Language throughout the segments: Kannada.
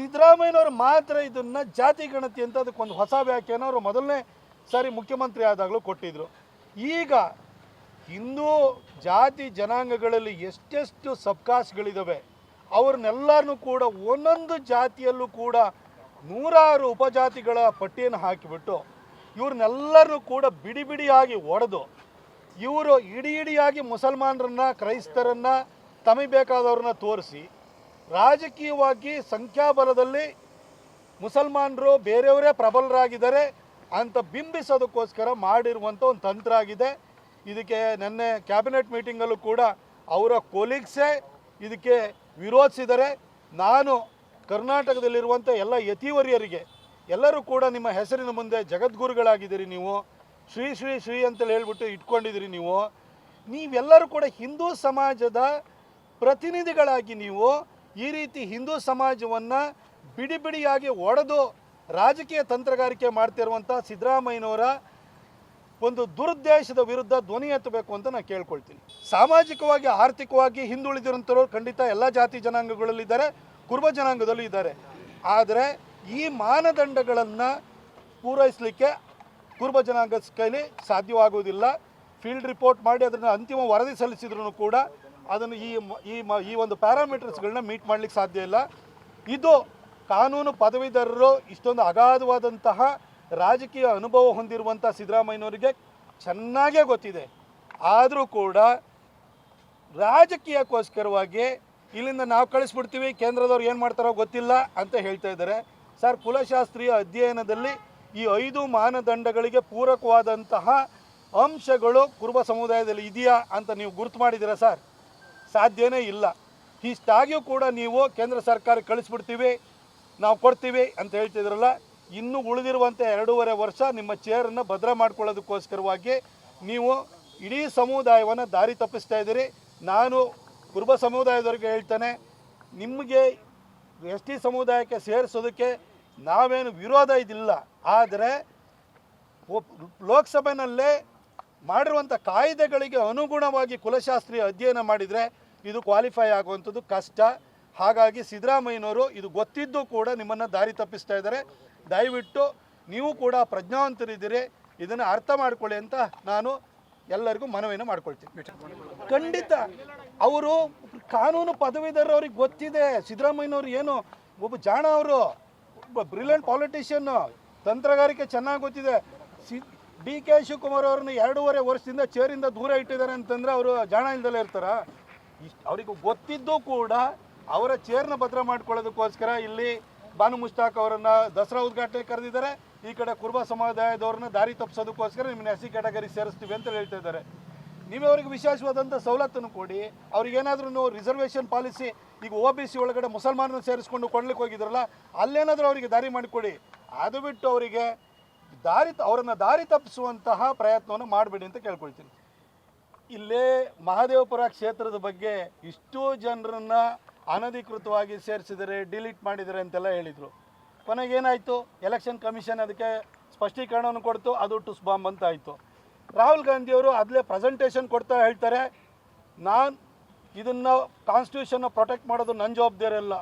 ಸಿದ್ದರಾಮಯ್ಯನವರು ಮಾತ್ರ ಇದನ್ನ ಜಾತಿ ಗಣತಿ ಅಂತ ಅದಕ್ಕೊಂದು ಹೊಸ ವ್ಯಾಖ್ಯಾನ ಅವರು ಮೊದಲನೇ ಸಾರಿ ಮುಖ್ಯಮಂತ್ರಿ ಆದಾಗಲೂ ಕೊಟ್ಟಿದ್ರು. ಈಗ ಹಿಂದೂ ಜಾತಿ ಜನಾಂಗಗಳಲ್ಲಿ ಎಷ್ಟೆಷ್ಟು ಸಬ್ಕಾಸ್ಗಳಿದ್ದಾವೆ ಅವ್ರನ್ನೆಲ್ಲರನ್ನೂ ಕೂಡ ಒಂದೊಂದು ಜಾತಿಯಲ್ಲೂ ಕೂಡ ನೂರಾರು ಉಪಜಾತಿಗಳ ಪಟ್ಟಿಯನ್ನು ಹಾಕಿಬಿಟ್ಟು ಇವ್ರನ್ನೆಲ್ಲರನ್ನೂ ಕೂಡ ಬಿಡಿ ಬಿಡಿಯಾಗಿ ಒಡೆದು ಇವರು ಇಡೀ ಇಡಿಯಾಗಿ ಮುಸಲ್ಮಾನರನ್ನು, ಕ್ರೈಸ್ತರನ್ನು, ತಮಗೆ ಬೇಕಾದವ್ರನ್ನ ತೋರಿಸಿ ರಾಜಕೀಯವಾಗಿ ಸಂಖ್ಯಾಬಲದಲ್ಲಿ ಮುಸಲ್ಮಾನರು ಬೇರೆಯವರೇ ಪ್ರಬಲರಾಗಿದ್ದಾರೆ ಅಂತ ಬಿಂಬಿಸೋದಕ್ಕೋಸ್ಕರ ಮಾಡಿರುವಂಥ ಒಂದು ತಂತ್ರ ಆಗಿದೆ. ಇದಕ್ಕೆ ನೆನ್ನೆ ಕ್ಯಾಬಿನೆಟ್ ಮೀಟಿಂಗಲ್ಲೂ ಕೂಡ ಅವರ ಕೊಲೀಗ್ಸೇ ಇದಕ್ಕೆ ವಿರೋಧಿಸಿದರೆ ನಾನು ಕರ್ನಾಟಕದಲ್ಲಿರುವಂಥ ಎಲ್ಲ ಯತಿವರಿಯರಿಗೆ, ಎಲ್ಲರೂ ಕೂಡ ನಿಮ್ಮ ಹೆಸರಿನ ಮುಂದೆ ಜಗದ್ಗುರುಗಳಾಗಿದ್ದೀರಿ ನೀವು. ಶ್ರೀ ಶ್ರೀ ಶ್ರೀ ಅಂತೇಳಿ ಹೇಳ್ಬಿಟ್ಟು ಇಟ್ಕೊಂಡಿದ್ದೀರಿ ನೀವು. ನೀವೆಲ್ಲರೂ ಕೂಡ ಹಿಂದೂ ಸಮಾಜದ ಪ್ರತಿನಿಧಿಗಳಾಗಿ ನೀವು ಈ ರೀತಿ ಹಿಂದೂ ಸಮಾಜವನ್ನು ಬಿಡಿ ಬಿಡಿಯಾಗಿ ಒಡೆದು ರಾಜಕೀಯ ತಂತ್ರಗಾರಿಕೆ ಮಾಡ್ತಿರುವಂಥ ಸಿದ್ದರಾಮಯ್ಯನವರ ಒಂದು ದುರುದ್ದೇಶದ ವಿರುದ್ಧ ಧ್ವನಿ ಎತ್ತಬೇಕು ಅಂತ ನಾನು ಕೇಳ್ಕೊಳ್ತೀನಿ. ಸಾಮಾಜಿಕವಾಗಿ, ಆರ್ಥಿಕವಾಗಿ ಹಿಂದುಳಿದಿರುವಂಥವ್ರು ಖಂಡಿತ ಎಲ್ಲ ಜಾತಿ ಜನಾಂಗಗಳಲ್ಲಿದ್ದಾರೆ ಕುರುಬ ಜನಾಂಗದಲ್ಲೂ ಇದ್ದಾರೆ. ಆದರೆ ಈ ಮಾನದಂಡಗಳನ್ನು ಪೂರೈಸಲಿಕ್ಕೆ ಕುರುಬ ಜನಾಂಗದ ಕೈಲಿ ಸಾಧ್ಯವಾಗುವುದಿಲ್ಲ. ಫೀಲ್ಡ್ ರಿಪೋರ್ಟ್ ಮಾಡಿ ಅದನ್ನು ಅಂತಿಮ ವರದಿ ಸಲ್ಲಿಸಿದ್ರು ಕೂಡ ಅದನ್ನು ಈ ಈ ಈ ಒಂದು ಪ್ಯಾರಾಮೀಟರ್ಸ್ಗಳನ್ನ ಮೀಟ್ ಮಾಡಲಿಕ್ಕೆ ಸಾಧ್ಯ ಇಲ್ಲ. ಇದು ಕಾನೂನು ಪದವೀಧರರು ಇಷ್ಟೊಂದು ಅಗಾಧವಾದಂತಹ ರಾಜಕೀಯ ಅನುಭವ ಹೊಂದಿರುವಂಥ ಸಿದ್ದರಾಮಯ್ಯನವರಿಗೆ ಚೆನ್ನಾಗೇ ಗೊತ್ತಿದೆ. ಆದರೂ ಕೂಡ ರಾಜಕೀಯಕ್ಕೋಸ್ಕರವಾಗಿ ಇಲ್ಲಿಂದ ನಾವು ಕಳಿಸ್ಬಿಡ್ತೀವಿ, ಕೇಂದ್ರದವ್ರು ಏನು ಮಾಡ್ತಾರೋ ಗೊತ್ತಿಲ್ಲ ಅಂತ ಹೇಳ್ತಾ ಇದ್ದಾರೆ. ಸರ್, ಕುಲಶಾಸ್ತ್ರೀಯ ಅಧ್ಯಯನದಲ್ಲಿ ಈ ಐದು ಮಾನದಂಡಗಳಿಗೆ ಪೂರಕವಾದಂತಹ ಅಂಶಗಳು ಕುರುಬ ಸಮುದಾಯದಲ್ಲಿ ಇದೆಯಾ ಅಂತ ನೀವು ಗುರುತು ಮಾಡಿದ್ದೀರಾ ಸರ್? ಸಾಧ್ಯನೇ ಇಲ್ಲ. ಇಷ್ಟಾಗಿಯೂ ಕೂಡ ನೀವು ಕೇಂದ್ರ ಸರ್ಕಾರ ಕಳಿಸ್ಬಿಡ್ತೀವಿ, ನಾವು ಕೊಡ್ತೀವಿ ಅಂತ ಹೇಳ್ತಿದ್ರಲ್ಲ, ಇನ್ನು ಉಳಿದಿರುವಂಥ ಎರಡೂವರೆ ವರ್ಷ ನಿಮ್ಮ ಚೇರನ್ನು ಭದ್ರ ಮಾಡ್ಕೊಳ್ಳೋದಕ್ಕೋಸ್ಕರವಾಗಿ ನೀವು ಇಡೀ ಸಮುದಾಯವನ್ನು ದಾರಿ ತಪ್ಪಿಸ್ತಾ ಇದ್ದೀರಿ. ನಾನು ಕುರುಬ ಸಮುದಾಯದವ್ರಿಗೆ ಹೇಳ್ತೇನೆ, ನಿಮಗೆ ಎಸ್ ಟಿ ಸಮುದಾಯಕ್ಕೆ ಸೇರಿಸೋದಕ್ಕೆ ನಾವೇನು ವಿರೋಧ ಇದಿಲ್ಲ. ಆದರೆ ಲೋಕಸಭೆಯಲ್ಲೇ ಮಾಡಿರುವಂಥ ಕಾಯ್ದೆಗಳಿಗೆ ಅನುಗುಣವಾಗಿ ಕುಲಶಾಸ್ತ್ರೀಯ ಅಧ್ಯಯನ ಮಾಡಿದರೆ ಇದು ಕ್ವಾಲಿಫೈ ಆಗುವಂಥದ್ದು ಕಷ್ಟ. ಹಾಗಾಗಿ ಸಿದ್ದರಾಮಯ್ಯನವರು ಇದು ಗೊತ್ತಿದ್ದು ಕೂಡ ನಿಮ್ಮನ್ನು ದಾರಿ ತಪ್ಪಿಸ್ತಾ ಇದ್ದಾರೆ. ದಯವಿಟ್ಟು ನೀವು ಕೂಡ ಪ್ರಜ್ಞಾವಂತರಿದ್ದೀರಿ. ಇದನ್ನು ಅರ್ಥ ಮಾಡಿಕೊಳ್ಳಿ ಅಂತ ನಾನು ಎಲ್ಲರಿಗೂ ಮನವಿಯನ್ನು ಮಾಡ್ಕೊಳ್ತೀನಿ. ಖಂಡಿತ ಅವರು ಕಾನೂನು ಪದವೀಧರ ಅವ್ರಿಗೆ ಗೊತ್ತಿದೆ. ಸಿದ್ದರಾಮಯ್ಯನವ್ರು ಏನು ಒಬ್ಬ ಜಾಣ ಅವರು, ಒಬ್ಬ ಬ್ರಿಲಿಯಂಟ್ ಪಾಲಿಟಿಷಿಯನ್ನು ತಂತ್ರಗಾರಿಕೆ ಚೆನ್ನಾಗಿ ಗೊತ್ತಿದೆ. ಸಿ, ಡಿ ಕೆ ಶಿವಕುಮಾರ್ ಅವ್ರನ್ನ ಎರಡೂವರೆ ವರ್ಷದಿಂದ ಚೇರಿಂದ ದೂರ ಇಟ್ಟಿದ್ದಾರೆ ಅಂತಂದರೆ ಅವರು ಜಾಣ ಇಲ್ದಲೇ ಇರ್ತಾರ? ಇಷ್ಟು ಅವರಿಗೂ ಗೊತ್ತಿದ್ದು ಕೂಡ ಅವರ ಚೇರ್ನ ಭದ್ರ ಮಾಡ್ಕೊಳ್ಳೋದಕ್ಕೋಸ್ಕರ ಇಲ್ಲಿ ಬಾನು ಮುಸ್ತಾಕ್ ಅವರನ್ನ ದಸರಾ ಉದ್ಘಾಟನೆ ಕರೆದಿದ್ದಾರೆ. ಈ ಕಡೆ ಕುರುಬ ಸಮುದಾಯದವ್ರನ್ನ ದಾರಿ ತಪ್ಪಿಸೋದಕ್ಕೋಸ್ಕರ ನಿಮ್ಮನ್ನ ಎಸ್ ಸಿ ಕ್ಯಾಟಗರಿ ಸೇರಿಸ್ತೀವಿ ಅಂತ ಹೇಳ್ತಾ ಇದ್ದಾರೆ. ನೀವೇ ಅವ್ರಿಗೆ ವಿಶೇಷವಾದಂಥ ಸವಲತ್ತನ್ನು ಕೊಡಿ. ಅವ್ರಿಗೇನಾದ್ರೂ ರಿಸರ್ವೇಷನ್ ಪಾಲಿಸಿ ಈಗ ಒ ಬಿ ಸಿ ಒಳಗಡೆ ಮುಸಲ್ಮಾನರನ್ನ ಸೇರಿಸ್ಕೊಂಡು ಕೊಡ್ಲಿಕ್ಕೆ ಹೋಗಿದ್ರಲ್ಲ, ಅಲ್ಲೇನಾದರೂ ಅವರಿಗೆ ದಾರಿ ಮಾಡಿಕೊಡಿ. ಅದು ಬಿಟ್ಟು ಅವರಿಗೆ ದಾರಿ ಅವರನ್ನು ದಾರಿ ತಪ್ಪಿಸುವಂತಹ ಪ್ರಯತ್ನವನ್ನು ಮಾಡಬೇಡಿ ಅಂತ ಕೇಳ್ಕೊಳ್ತೀನಿ. ಇಲ್ಲೇ ಮಹದೇವಪುರ ಕ್ಷೇತ್ರದ ಬಗ್ಗೆ ಇಷ್ಟೋ ಜನರನ್ನ ಅನಧಿಕೃತವಾಗಿ ಸೇರಿಸಿದರೆ, ಡಿಲೀಟ್ ಮಾಡಿದರೆ ಅಂತೆಲ್ಲ ಹೇಳಿದರು. ಕೊನೆಗೆ ಏನಾಯಿತು? ಎಲೆಕ್ಷನ್ ಕಮಿಷನ್ ಅದಕ್ಕೆ ಸ್ಪಷ್ಟೀಕರಣವನ್ನು ಕೊಡ್ತು, ಅದು ಟುಸ್ ಬಾಂಬ್ ಅಂತ ಆಯಿತು. ರಾಹುಲ್ ಗಾಂಧಿಯವರು ಅದಲೇ ಪ್ರೆಸೆಂಟೇಷನ್ ಕೊಡ್ತಾ ಹೇಳ್ತಾರೆ, ನಾನು ಇದನ್ನು ಕಾನ್ಸ್ಟಿಟ್ಯೂಷನ್ನ ಪ್ರೊಟೆಕ್ಟ್ ಮಾಡೋದು ನನ್ನ ಜವಾಬ್ದಾರಿ ಅಲ್ಲ.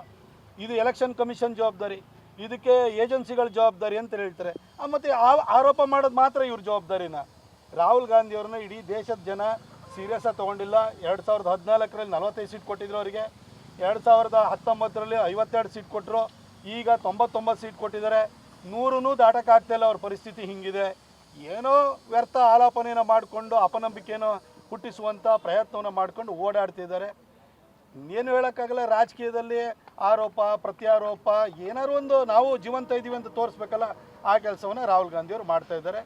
ಇದು ಎಲೆಕ್ಷನ್ ಕಮಿಷನ್ ಜವಾಬ್ದಾರಿ, ಇದಕ್ಕೆ ಏಜೆನ್ಸಿಗಳ ಜವಾಬ್ದಾರಿ ಅಂತ ಹೇಳ್ತಾರೆ. ಮತ್ತು ಆ- ಆರೋಪ ಮಾಡೋದು ಮಾತ್ರ ಇವ್ರ ಜವಾಬ್ದಾರಿನ. ರಾಹುಲ್ ಗಾಂಧಿಯವ್ರನ್ನ ಇಡೀ ದೇಶದ ಜನ ಸೀರಿಯಸ್ ಆಗಿ ತೊಗೊಂಡಿಲ್ಲ. ಎರಡು ಸಾವಿರದ ಹದಿನಾಲ್ಕರಲ್ಲಿ ನಲವತ್ತೈದು ಸೀಟ್ ಕೊಟ್ಟಿದ್ರು ಅವರಿಗೆ. ಎರಡು ಸಾವಿರದ ಹತ್ತೊಂಬತ್ತರಲ್ಲಿ ಐವತ್ತೆರಡು ಸೀಟ್ ಕೊಟ್ಟರು ಈಗ ತೊಂಬತ್ತೊಂಬತ್ತು ಸೀಟ್ ಕೊಟ್ಟಿದ್ದಾರೆ. ನೂರೂ ದಾಟಕ್ಕಾಗ್ತಾಯಿಲ್ಲ ಅವ್ರ ಪರಿಸ್ಥಿತಿ ಹಿಂಗಿದೆ. ಏನೋ ವ್ಯರ್ಥ ಆಲಾಪನೆಯನ್ನು ಮಾಡಿಕೊಂಡು ಅಪನಂಬಿಕೆಯನ್ನು ಹುಟ್ಟಿಸುವಂಥ ಪ್ರಯತ್ನವನ್ನು ಮಾಡಿಕೊಂಡು ಓಡಾಡ್ತಿದ್ದಾರೆ ಏನು ಹೇಳೋಕ್ಕಾಗಲ್ಲ, ರಾಜಕೀಯದಲ್ಲಿ ಆರೋಪ, ಪ್ರತ್ಯಾರೋಪ, ಏನಾದ್ರು ಒಂದು ನಾವು ಜೀವಂತ ಇದ್ದೀವಿ ಅಂತ ತೋರಿಸ್ಬೇಕಲ್ಲ, ಆ ಕೆಲಸವನ್ನು ರಾಹುಲ್ ಗಾಂಧಿಯವರು ಮಾಡ್ತಾ ಇದ್ದಾರೆ.